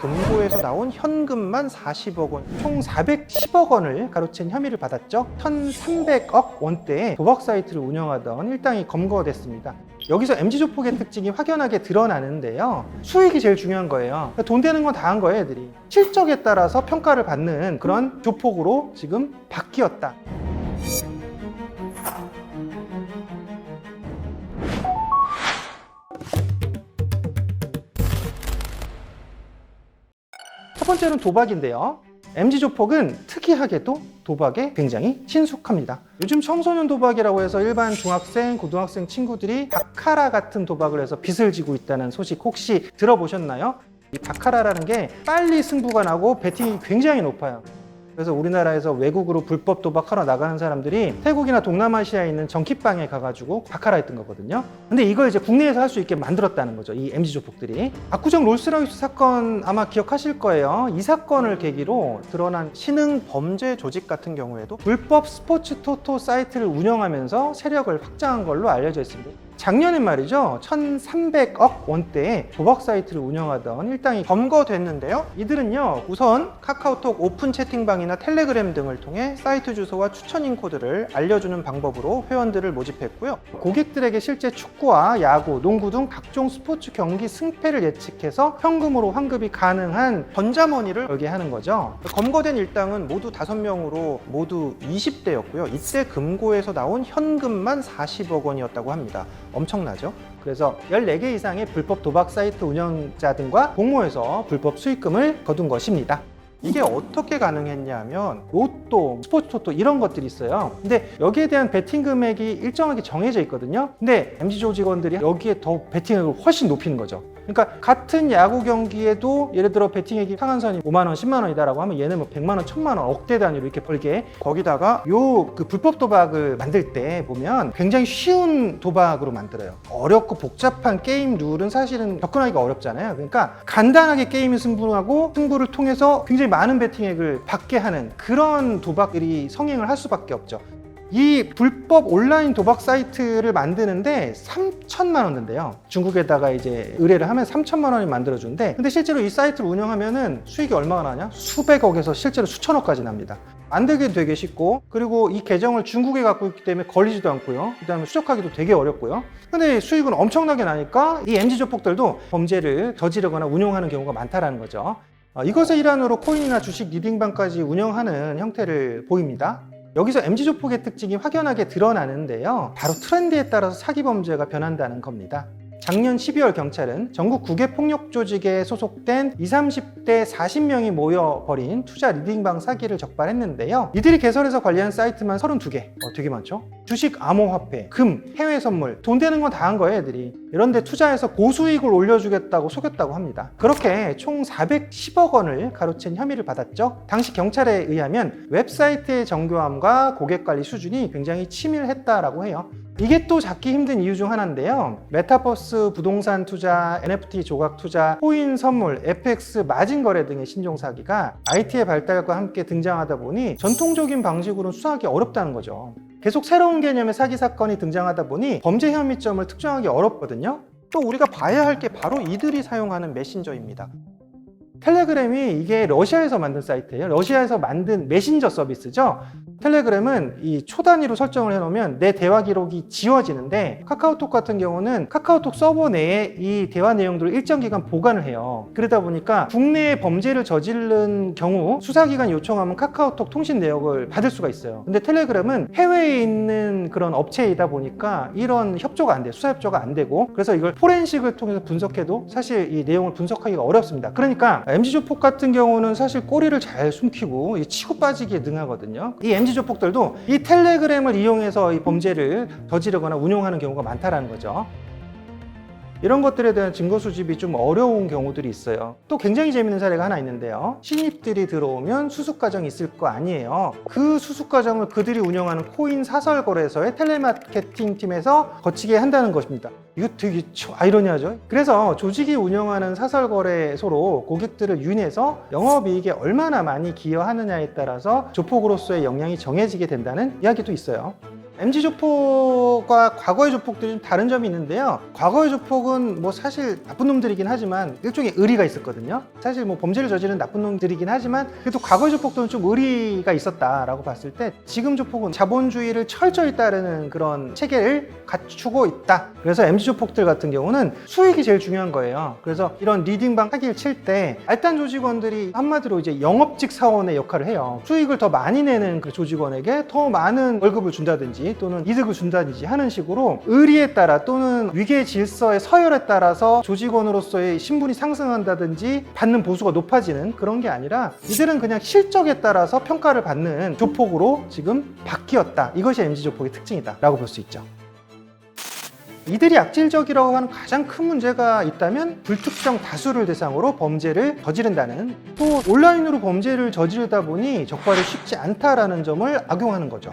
금고에서 나온 현금만 40억 원, 총 410억 원을 가로챈 혐의를 받았죠. 1,300억 원대의 도박 사이트를 운영하던 일당이 검거됐습니다. 여기서 MG조폭의 특징이 확연하게 드러나는데요. 수익이 제일 중요한 거예요. 그러니까 돈 되는 건 다 한 거예요, 애들이. 실적에 따라서 평가를 받는 그런 조폭으로 지금 바뀌었다. 첫 번째는 도박인데요. MG조폭은 특이하게도 도박에 굉장히 친숙합니다. 요즘 청소년 도박이라고 해서 일반 중학생, 고등학생 친구들이 바카라 같은 도박을 해서 빚을 지고 있다는 소식 혹시 들어보셨나요? 이 바카라라는 게 빨리 승부가 나고 베팅이 굉장히 높아요. 그래서 우리나라에서 외국으로 불법 도박하러 나가는 사람들이 태국이나 동남아시아에 있는 정키방에 가가지고 바카라 했던 거거든요. 근데 이걸 이제 국내에서 할 수 있게 만들었다는 거죠. 이 MZ 조폭들이. 압구정 롤스로이스 사건 아마 기억하실 거예요. 이 사건을 계기로 드러난 신흥 범죄 조직 같은 경우에도 불법 스포츠 토토 사이트를 운영하면서 세력을 확장한 걸로 알려져 있습니다. 작년엔 말이죠. 1,300억 원대의 도박 사이트를 운영하던 일당이 검거됐는데요. 이들은요, 우선 카카오톡 오픈 채팅방이나 텔레그램 등을 통해 사이트 주소와 추천인 코드를 알려주는 방법으로 회원들을 모집했고요. 고객들에게 실제 축구와 야구, 농구 등 각종 스포츠 경기 승패를 예측해서 현금으로 환급이 가능한 전자머니를 걸게 하는 거죠. 검거된 일당은 모두 5명으로 모두 20대였고요. 이때 금고에서 나온 현금만 40억 원이었다고 합니다. 엄청나죠? 그래서 14개 이상의 불법 도박 사이트 운영자 등과 공모해서 불법 수익금을 거둔 것입니다. 이게 어떻게 가능했냐면 로또, 스포츠 토토 이런 것들이 있어요. 근데 여기에 대한 베팅 금액이 일정하게 정해져 있거든요. 근데 MG조 직원들이 여기에 더 베팅액을 훨씬 높이는 거죠. 그러니까 같은 야구 경기에도 예를 들어 베팅액이 상한선이 5만 원, 10만 원이다라고 하면 얘는 뭐 100만 원, 1000만 원, 억대 단위로 이렇게 벌게 거기다가 요 그 불법 도박을 만들 때 보면 굉장히 쉬운 도박으로 만들어요. 어렵고 복잡한 게임 룰은 사실은 접근하기가 어렵잖아요. 그러니까 간단하게 게임이 승부하고 승부를 통해서 굉장히 많은 베팅액을 받게 하는 그런 도박들이 성행을 할 수밖에 없죠. 이 불법 온라인 도박 사이트를 만드는데 3천만 원 든대요. 중국에다가 이제 의뢰를 하면 3천만 원이 만들어주는데 근데 실제로 이 사이트를 운영하면은 수익이 얼마가 나냐? 수백억에서 실제로 수천억까지 납니다. 만들기 되게 쉽고 그리고 이 계정을 중국에 갖고 있기 때문에 걸리지도 않고요. 그 다음에 수적하기도 되게 어렵고요. 근데 수익은 엄청나게 나니까 이 MZ 조폭들도 범죄를 저지르거나 운용하는 경우가 많다라는 거죠. 어, 이것의 일환으로 코인이나 주식 리딩방까지 운영하는 형태를 보입니다. 여기서 MG조폭의 특징이 확연하게 드러나는데요. 바로 트렌드에 따라서 사기 범죄가 변한다는 겁니다. 작년 12월 경찰은 전국 국외 폭력 조직에 소속된 20, 30대 40명이 모여 벌인 투자 리딩방 사기를 적발했는데요. 이들이 개설해서 관리한 사이트만 32개. 어, 되게 많죠? 주식 암호화폐, 금, 해외 선물, 돈 되는 건 다 한 거예요, 애들이. 이런데 투자해서 고수익을 올려주겠다고 속였다고 합니다. 그렇게 총 410억 원을 가로챈 혐의를 받았죠. 당시 경찰에 의하면 웹사이트의 정교함과 고객 관리 수준이 굉장히 치밀했다라고 해요. 이게 또 잡기 힘든 이유 중 하나인데요. 메타버스 부동산 투자, NFT 조각 투자, 코인 선물, FX 마진 거래 등의 신종 사기가 IT의 발달과 함께 등장하다 보니 전통적인 방식으로는 수사하기 어렵다는 거죠. 계속 새로운 개념의 사기 사건이 등장하다 보니 범죄 혐의점을 특정하기 어렵거든요. 또 우리가 봐야 할 게 바로 이들이 사용하는 메신저입니다. 텔레그램이 이게 러시아에서 만든 사이트예요. 러시아에서 만든 메신저 서비스죠. 텔레그램은 이 초단위로 설정을 해놓으면 내 대화 기록이 지워지는데 카카오톡 같은 경우는 카카오톡 서버 내에 이 대화 내용들을 일정 기간 보관을 해요. 그러다 보니까 국내에 범죄를 저지른 경우 수사기관 요청하면 카카오톡 통신 내역을 받을 수가 있어요. 근데 텔레그램은 해외에 있는 그런 업체이다 보니까 이런 협조가 안 돼요. 수사 협조가 안 되고 그래서 이걸 포렌식을 통해서 분석해도 사실 이 내용을 분석하기가 어렵습니다. 그러니까 MG조폭 같은 경우는 사실 꼬리를 잘 숨기고 이 치고 빠지기에 능하거든요. 이 MG조폭들도 이 텔레그램을 이용해서 이 범죄를 저지르거나 운용하는 경우가 많다라는 거죠. 이런 것들에 대한 증거 수집이 좀 어려운 경우들이 있어요. 또 굉장히 재밌는 사례가 하나 있는데요. 신입들이 들어오면 수습 과정이 있을 거 아니에요. 그 수습 과정을 그들이 운영하는 코인 사설 거래소의 텔레마케팅 팀에서 거치게 한다는 것입니다. 이거 되게 초- 아이러니하죠. 그래서 조직이 운영하는 사설 거래소로 고객들을 유인해서 영업이익에 얼마나 많이 기여하느냐에 따라서 조폭으로서의 역량이 정해지게 된다는 이야기도 있어요. MG 조폭과 과거의 조폭들이 좀 다른 점이 있는데요. 과거의 조폭은 뭐 사실 나쁜 놈들이긴 하지만 일종의 의리가 있었거든요. 사실 뭐 범죄를 저지른 나쁜 놈들이긴 하지만 그래도 과거의 조폭들은 좀 의리가 있었다라고 봤을 때 지금 조폭은 자본주의를 철저히 따르는 그런 체계를 갖추고 있다. 그래서 MG 조폭들 같은 경우는 수익이 제일 중요한 거예요. 그래서 이런 리딩방 사기를 칠 때 알단 조직원들이 한마디로 이제 영업직 사원의 역할을 해요. 수익을 더 많이 내는 그 조직원에게 더 많은 월급을 준다든지 또는 이득을 준다든지 하는 식으로 의리에 따라 또는 위계 질서의 서열에 따라서 조직원으로서의 신분이 상승한다든지 받는 보수가 높아지는 그런 게 아니라 이들은 그냥 실적에 따라서 평가를 받는 조폭으로 지금 바뀌었다. 이것이 MG 조폭의 특징이다라고 볼 수 있죠. 이들이 악질적이라고 하는 가장 큰 문제가 있다면 불특정 다수를 대상으로 범죄를 저지른다는 또 온라인으로 범죄를 저지르다 보니 적발이 쉽지 않다라는 점을 악용하는 거죠.